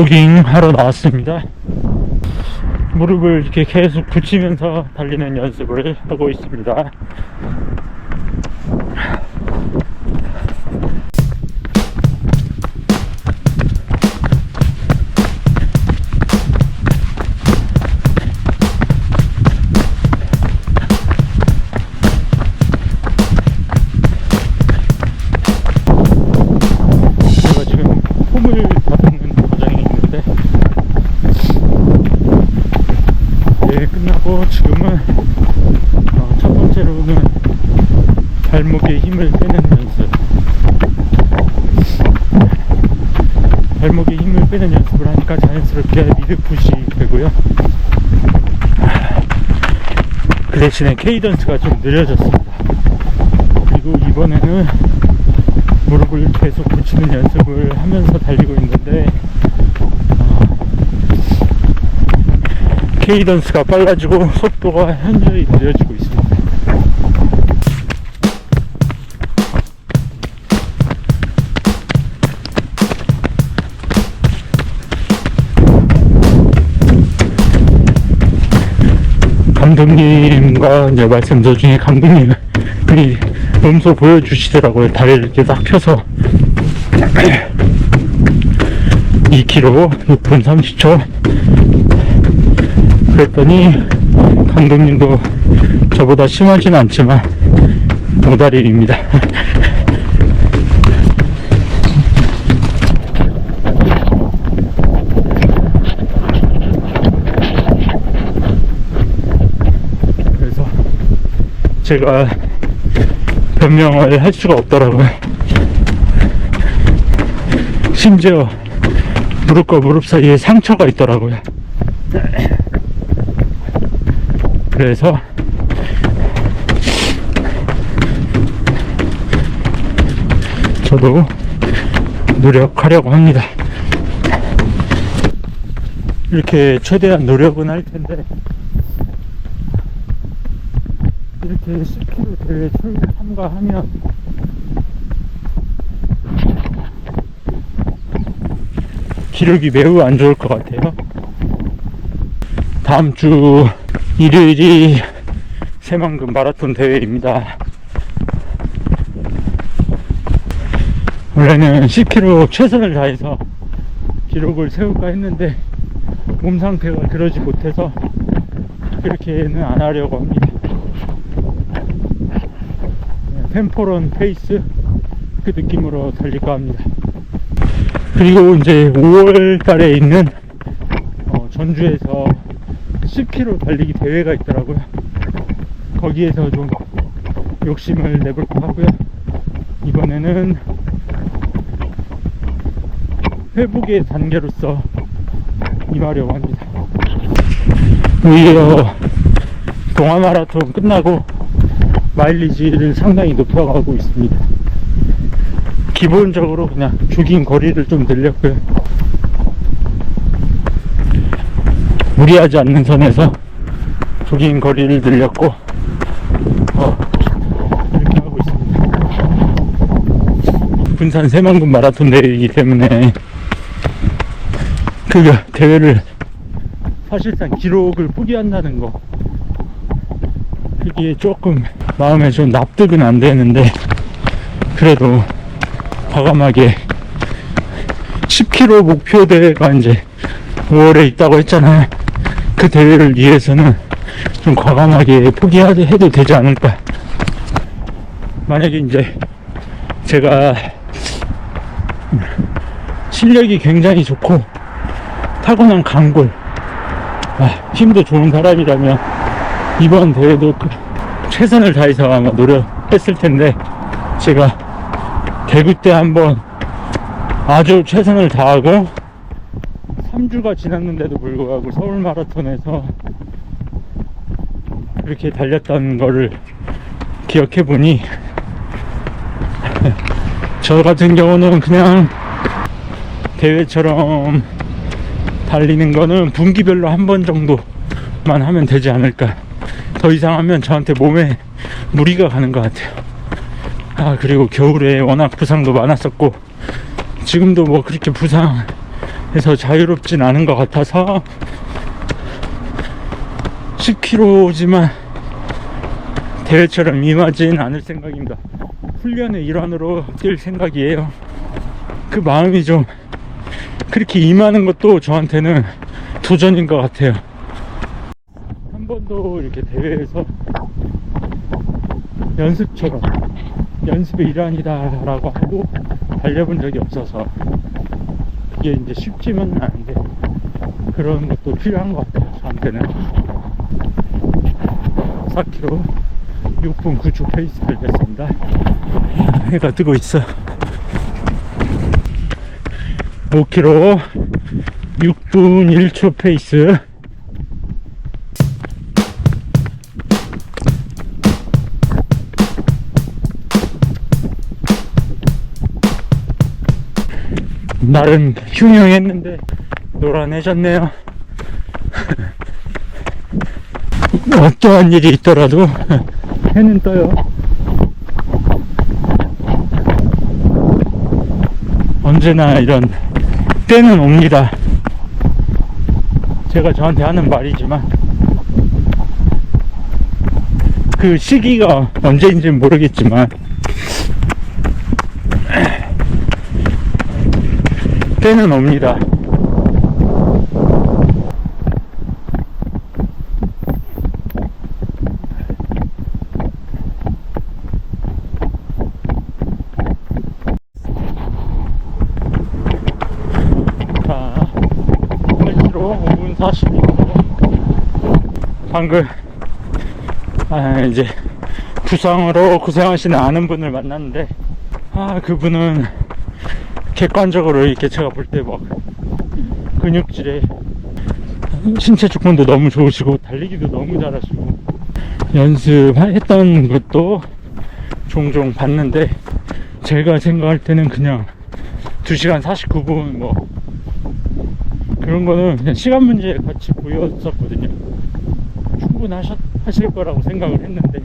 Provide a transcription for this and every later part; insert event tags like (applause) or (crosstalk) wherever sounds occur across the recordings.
조깅하러 나왔습니다. 무릎을 이렇게 계속 붙이면서 달리는 연습을 하고 있습니다. 대신에 케이던스가 좀 느려졌습니다 그리고 이번에는 무릎을 계속 붙이는 연습을 하면서 달리고 있는데 어, 케이던스가 빨라지고 (laughs) 속도가 현저히 느려지고 있습니다. 감독님과 이제 말씀 도중에 감독님이 음소 보여주시더라고요. 다리를 이렇게 딱 펴서 2km 6분 30초 그랬더니 감독님도 저보다 심하진 않지만 노다리입니다. 그래서 제가 변명을 할 수가 없더라고요. 심지어 무릎과 무릎 사이에 상처가 있더라고요. 그래서 저도 노력하려고 합니다. 이렇게 최대한 노력은 할 텐데 이렇게 10km 대회 참가하면 기력이 매우 안 좋을 것 같아요. 다음 주 일요일이 새만금 마라톤 대회입니다. 원래는 10km 최선을 다해서 기록을 세울까 했는데 몸 상태가 그러지 못해서 그렇게는 안 하려고 합니다. 템포런 페이스 그 느낌으로 달릴까 합니다. 그리고 이제 5월 달에 있는 어, 전주에서 10km 달리기 대회가 있더라고요. 거기에서 좀 욕심을 내볼까 하고요. 이번에는 회복의 단계로서 임하려고 합니다. 오히려 동아 마라톤 끝나고 마일리지를 상당히 높여가고 있습니다. 기본적으로 그냥 조깅 거리를 좀 늘렸고요. 무리하지 않는 선에서 조깅 거리를 늘렸고, 어, 이렇게 하고 있습니다. 군산 새만금 마라톤 대회이기 때문에 그 대회를 사실상 기록을 포기한다는 거 그게 조금 마음에 좀 납득은 안 되는데 그래도 과감하게 10km 목표 대회가 이제 5월에 있다고 했잖아요. 그 대회를 위해서는 좀 과감하게 포기해도 되지 않을까. 만약에 이제 제가 실력이 굉장히 좋고 타고난 강골, 아, 힘도 좋은 사람이라면 이번 대회도 그 최선을 다해서 아마 노력했을 텐데 제가 대구 때 한번 아주 최선을 다하고 3주가 지났는데도 불구하고 서울 마라톤에서 이렇게 달렸던 거를 기억해 보니 (laughs) 저 같은 경우는 그냥 대회처럼 달리는 거는 분기별로 한 번 정도만 하면 되지 않을까 더 이상 하면 저한테 몸에 무리가 가는 것 같아요 아 그리고 겨울에 워낙 부상도 많았었고 지금도 뭐 그렇게 부상 해서 자유롭진 않은 것 같아서 10km지만 대회처럼 임하진 않을 생각입니다. 훈련의 일환으로 뛸 생각이에요. 그 마음이 좀 그렇게 임하는 것도 저한테는 도전인 것 같아요. 한 번도 이렇게 대회에서 연습처럼 연습의 일환이다 라고 하고 달려본 적이 없어서 그게 이제 쉽지만은 않은데 그런 것도 필요한 것 같아요. 저한테는 4km 6분 9초 페이스 달렸습니다. 해가 뜨고 있어. 5km 6분 1초 페이스. 날은 흉흉했는데 노란해졌네요. (laughs) 어떠한 일이 있더라도 해는 떠요. 언제나 이런 때는 옵니다. 제가 저한테 하는 말이지만 그 시기가 언제인지는 모르겠지만 때는 옵니다. 자, 8km 5분 42분. 방금, 아, 이제, 부상으로 고생하시는 아는 분을 만났는데, 아, 그분은 객관적으로 이렇게 제가 볼 때 막, 근육질에, 신체 조건도 너무 좋으시고, 달리기도 너무 잘하시고, 연습했던 것도 종종 봤는데, 제가 생각할 때는 그냥 2시간 49분 뭐, 그런 거는 그냥 시간 문제 같이 보였었거든요. 충분하셨, 하실 거라고 생각을 했는데,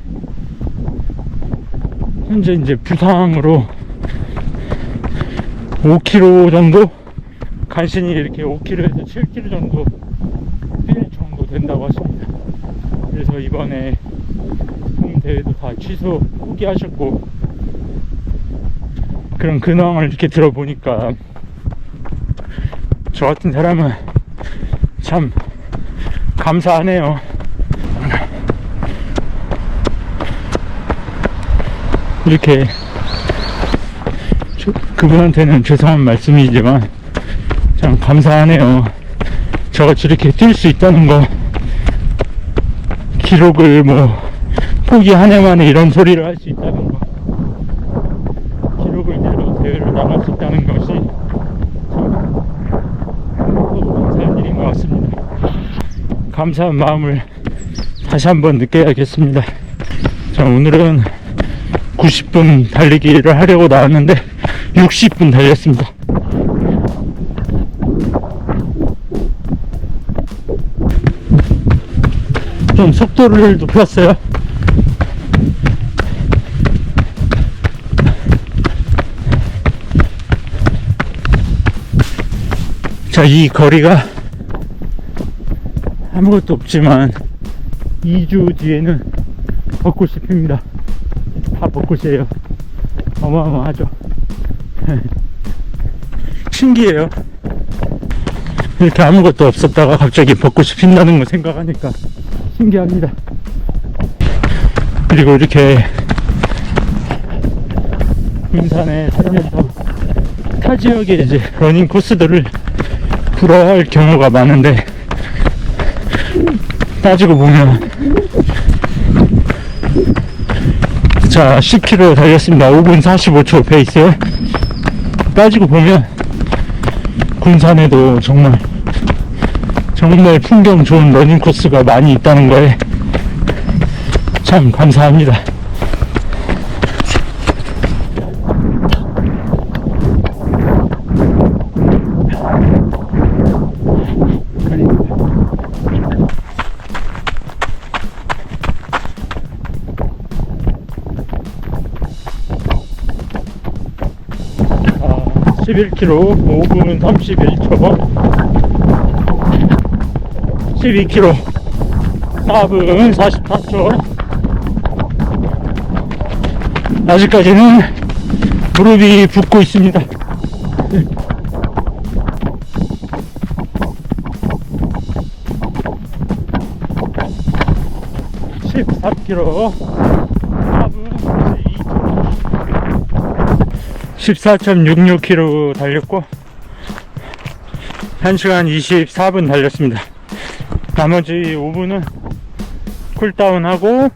현재 이제 부상으로 5km 정도? 간신히 이렇게 5km에서 7km 정도 뛸 정도 된다고 하십니다. 그래서 이번에 홈 대회도 다 취소, 포기하셨고, 그런 근황을 이렇게 들어보니까 저 같은 사람은 참 감사하네요. 이렇게 저- 그분한테는 죄송한 말씀이지만 참 감사하네요. 저같이 이렇게 뛸 수 있다는 거 기록을 뭐 포기하네 만에 이런 소리를 할 수 있다는 거 기록을 내러 대회를 나갈 수 있다는 것이 참 감사한 일인 것 같습니다. 감사한 마음을 다시 한번 느껴야겠습니다. 자, 오늘은 90분 달리기를 하려고 나왔는데 60분 달렸습니다. 좀 속도를 높였어요. 자, 이 거리가 아무것도 없지만 2주 뒤에는 벚꽃이 핍니다. 다 벚꽃이에요. 어마어마하죠. (laughs) 신기해요. 이렇게 아무것도 없었다가 갑자기 벚꽃이 핀다는 거 생각하니까 신기합니다. 그리고 이렇게 군산에 살면서 타 지역에 이제 러닝 코스들을 부러워할 경우가 많은데 따지고 보면 자 10km 달렸습니다 5분 45초 페이스에 따지고 보면 군산에도 정말 정말 풍경 좋은 러닝 코스가 많이 있다는 거에 참 감사합니다 11km 5분 31초. 12km 4분 44초. 아직까지는 무릎이 붓고 있습니다. (14km) 14.66km 달렸고 1시간 24분 달렸습니다. 나머지 5분은 쿨다운하고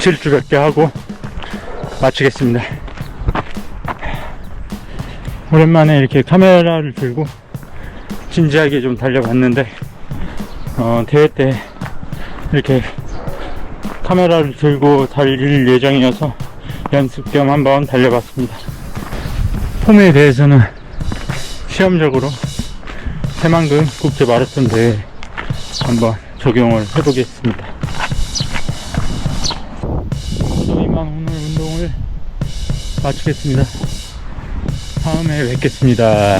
질주 몇 개 하고 마치겠습니다. 오랜만에 이렇게 카메라를 들고 진지하게 좀 달려봤는데 어, 대회 때 이렇게 카메라를 들고 달릴 예정이어서 연습 겸 한번 달려봤습니다. 폼에 대해서는 시험적으로 새만금 국제 마라톤 대회 한번 적용을 해보겠습니다. 모두 이만 오늘 운동을 마치겠습니다. 다음에 뵙겠습니다.